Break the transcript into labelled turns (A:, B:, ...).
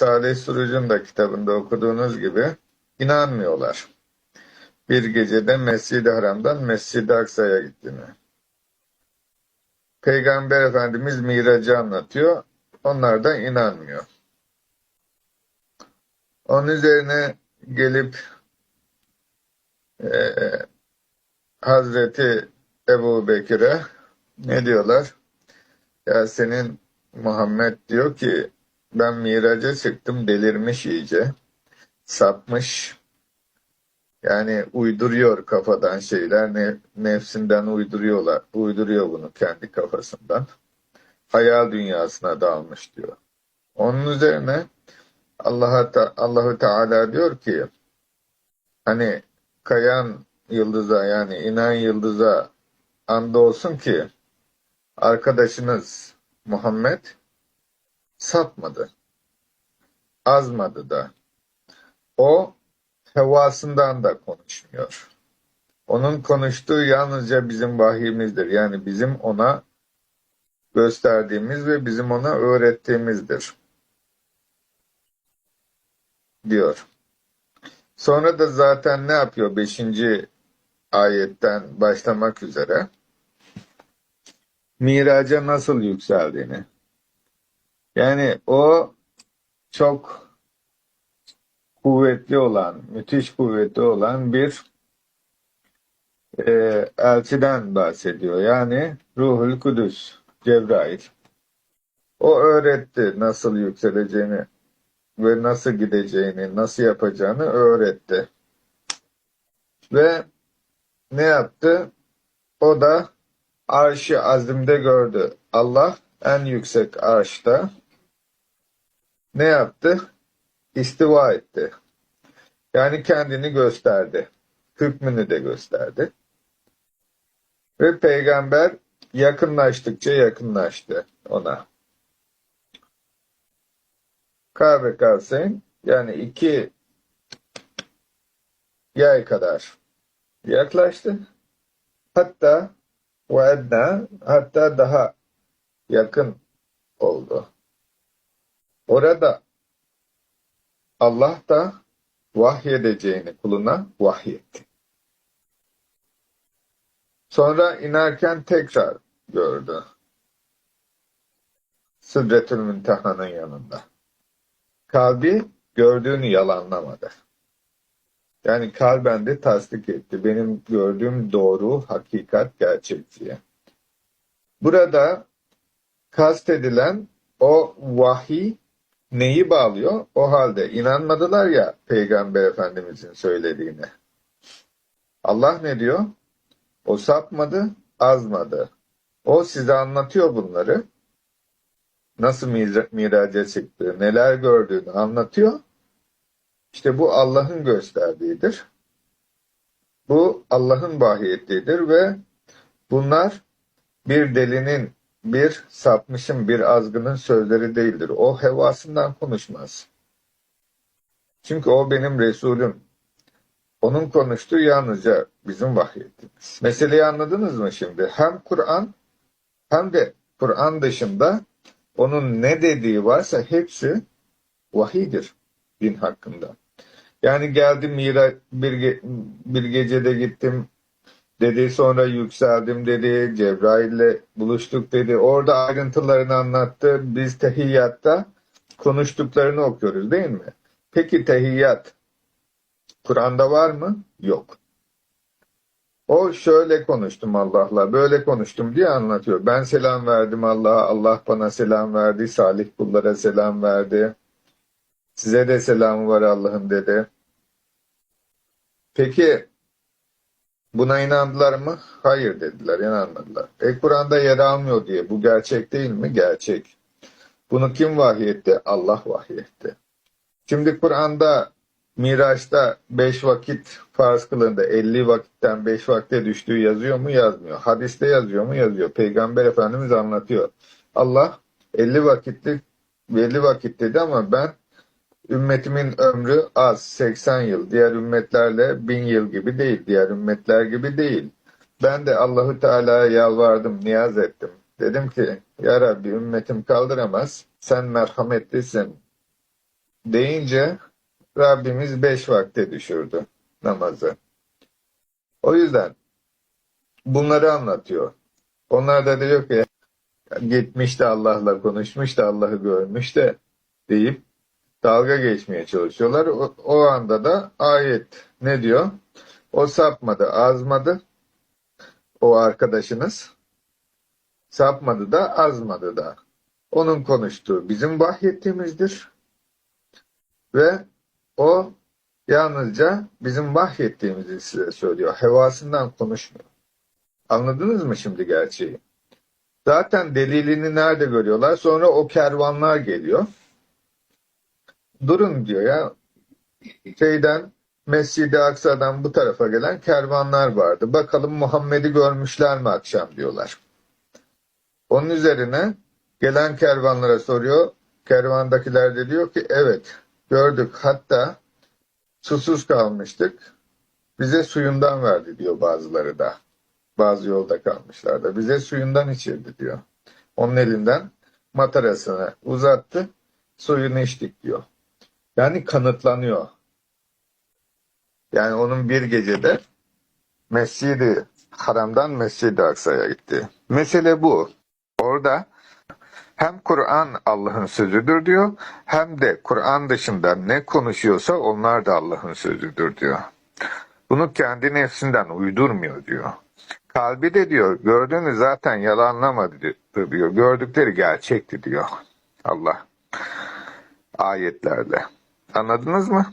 A: Salih Suruc'un da kitabında okuduğunuz gibi inanmıyorlar. Bir gecede Mescid-i Haram'dan Mescid-i Aksa'ya gittiğini. Peygamber Efendimiz Mirac'ı anlatıyor. Onlar da inanmıyor. Onun üzerine gelip eee Hazreti Ebu Bekir'e ne diyorlar? Ya senin Muhammed diyor ki ben miraca çıktım delirmiş iyice. Sapmış. Yani uyduruyor kafadan şeyler. Ne, nefsinden uyduruyorlar. Uyduruyor bunu kendi kafasından. Hayal dünyasına dalmış diyor. Onun üzerine Allah Allahu Teala diyor ki hani kayan yıldıza yani inen yıldıza andolsun ki arkadaşınız Muhammed sapmadı. Azmadı da. O hevasından da konuşmuyor. Onun konuştuğu yalnızca bizim vahyimizdir. Yani bizim ona gösterdiğimiz ve bizim ona öğrettiğimizdir. Diyor. Sonra da zaten ne yapıyor? Beşinci ayetten başlamak üzere. Miraca nasıl yükseldiğini. Yani o çok kuvvetli olan, müthiş kuvvetli olan bir e, elçiden bahsediyor. Yani Ruhul Kudüs, Cebrail. O öğretti nasıl yükseleceğini ve nasıl gideceğini, nasıl yapacağını öğretti. Ve ne yaptı? O da arşı azimde gördü. Allah en yüksek arşta ne yaptı? İstiva etti. Yani kendini gösterdi. Hükmünü de gösterdi. Ve peygamber yakınlaştıkça yakınlaştı ona. Kabe Kavseyn yani iki yay kadar yaklaştı. Hatta ve edna hatta daha yakın oldu. Orada Allah da vahyedeceğini kuluna vahyetti. Sonra inerken tekrar gördü. Sıdretül Münteha'nın yanında. Kalbi gördüğünü yalanlamadı. Yani kalben de tasdik etti. Benim gördüğüm doğru, hakikat, gerçek diye. Burada kastedilen o vahiy neyi bağlıyor? O halde inanmadılar ya Peygamber Efendimizin söylediğine. Allah ne diyor? O sapmadı, azmadı. O size anlatıyor bunları. Nasıl miraca çıktı, neler gördüğünü anlatıyor. İşte bu Allah'ın gösterdiğidir. Bu Allah'ın vahyettiğidir ve bunlar bir delinin, bir sapmışın, bir azgının sözleri değildir. O hevasından konuşmaz. Çünkü o benim Resulüm. Onun konuştuğu yalnızca bizim vahyettiğimiz. Meseleyi anladınız mı şimdi? Hem Kur'an hem de Kur'an dışında onun ne dediği varsa hepsi vahiydir din hakkında. Yani geldim bir, bir gecede gittim dedi sonra yükseldim dedi Cebrail'le buluştuk dedi orada ayrıntılarını anlattı biz tehiyyatta konuştuklarını okuyoruz değil mi? Peki tehiyyat Kur'an'da var mı? Yok. O şöyle konuştum Allah'la, böyle konuştum diye anlatıyor. Ben selam verdim Allah'a, Allah bana selam verdi, salih kullara selam verdi. Size de selamı var Allah'ın dedi. Peki buna inandılar mı? Hayır dediler, inanmadılar. E Kur'an'da yer almıyor diye. Bu gerçek değil mi? Gerçek. Bunu kim vahyetti? Allah vahyetti. Şimdi Kur'an'da Miraç'ta 5 vakit farz kılığında 50 vakitten 5 vakte düştüğü yazıyor mu? Yazmıyor. Hadiste yazıyor mu? Yazıyor. Peygamber Efendimiz anlatıyor. Allah 50 vakitlik 50 vakit dedi ama ben ümmetimin ömrü az 80 yıl. Diğer ümmetlerle 1000 yıl gibi değil. Diğer ümmetler gibi değil. Ben de Allahu Teala'ya yalvardım, niyaz ettim. Dedim ki ya Rabbi ümmetim kaldıramaz. Sen merhametlisin. deyince Rabbimiz beş vakte düşürdü namazı. O yüzden bunları anlatıyor. Onlar da diyor ki gitmiş de Allah'la konuşmuş da Allah'ı görmüş de deyip dalga geçmeye çalışıyorlar. O, o anda da ayet ne diyor? O sapmadı, azmadı. O arkadaşınız sapmadı da azmadı da. Onun konuştuğu bizim vahyettiğimizdir. Ve o yalnızca bizim vahyettiğimizi size söylüyor. Hevasından konuşmuyor. Anladınız mı şimdi gerçeği? Zaten delilini nerede görüyorlar? Sonra o kervanlar geliyor. Durun diyor ya. Şeyden Mescid-i Aksa'dan bu tarafa gelen kervanlar vardı. Bakalım Muhammed'i görmüşler mi akşam diyorlar. Onun üzerine gelen kervanlara soruyor. Kervandakiler de diyor ki evet gördük hatta susuz kalmıştık. Bize suyundan verdi diyor bazıları da. Bazı yolda kalmışlar da. Bize suyundan içirdi diyor. Onun elinden matarasını uzattı. Suyunu içtik diyor. Yani kanıtlanıyor. Yani onun bir gecede Mescid-i Haram'dan Mescid-i Aksa'ya gitti. Mesele bu. Orada hem Kur'an Allah'ın sözüdür diyor, hem de Kur'an dışında ne konuşuyorsa onlar da Allah'ın sözüdür diyor. Bunu kendi nefsinden uydurmuyor diyor. Kalbi de diyor, gördüğünü zaten yalanlamadı diyor. Gördükleri gerçekti diyor Allah ayetlerle. Anladınız mı?